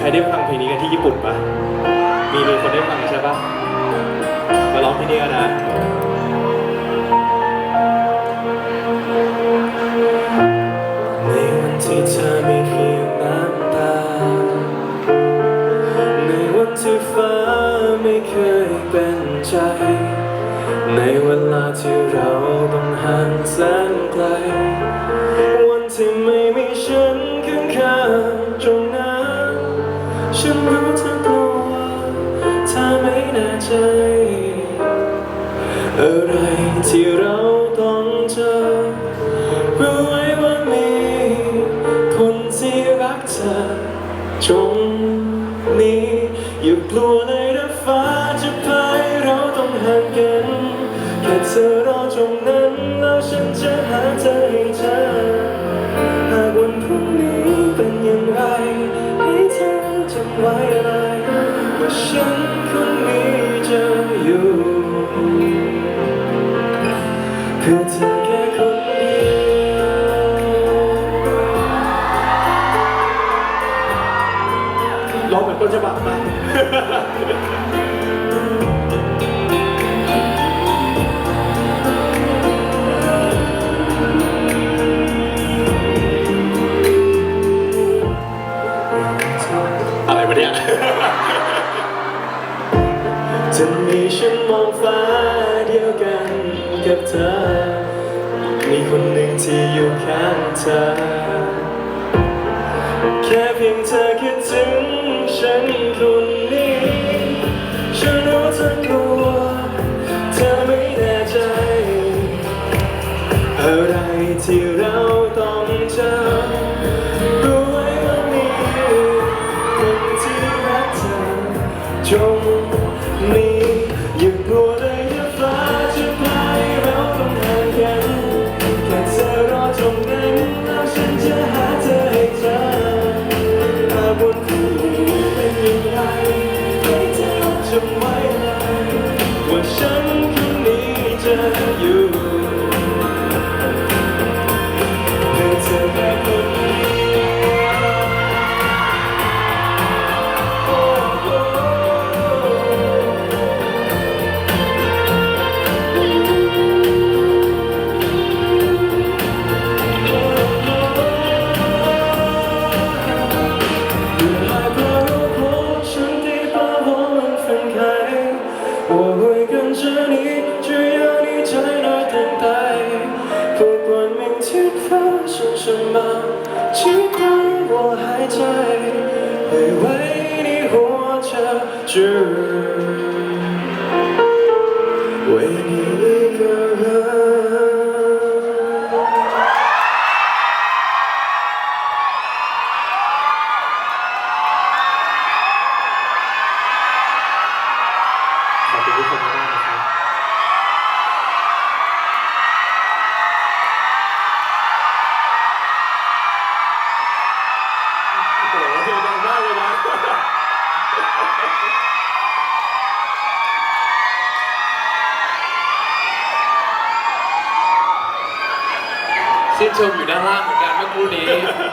ใครได้ฟังเพลงนี้กันที่ญี่ปุ่นปะมีมีคนได้ฟังใช่ปะมาร้องที่นี่กันนะในวันที่เธอไม่เพียงน้ำตา ในวันที่ฟ้าไม่เคยเป็นใจ ในเวลาที่เราต้องห่างแสนไกล วันที่ ฉันรู้เธอกลัวเธอไม่แน่ใจ อะไรที่เราต้องเจอ รู้ไว้ว่ามีคนที่รักเธอตรงนี้อย่ากลัวเลยถ้าฟ้าจะพายเราต้องห่างกัน แค่เธอรอตรงนั้นแล้วฉันจะหาเธอให้เจอ นคนนี้จะอยู่ เพื่อเธอแค่คนเดียวร้องเหมือนต้นฉบับมาก นมองฟ้าเดียวกันกับเธอ มีคนหนึ่งที่อยู่ข้างเธอ แค่เพียงเธอคิดถึงฉันคนนี้ฉันรู้เธอกลัวเธอไม่แน่ใจ อะไรที่เราต้องเจอรู้ 什么，只要我还在，会为你活着，只为你 ชื่นชมอยู่ด้านล่างเหมือนกันเมื่อกี้นี้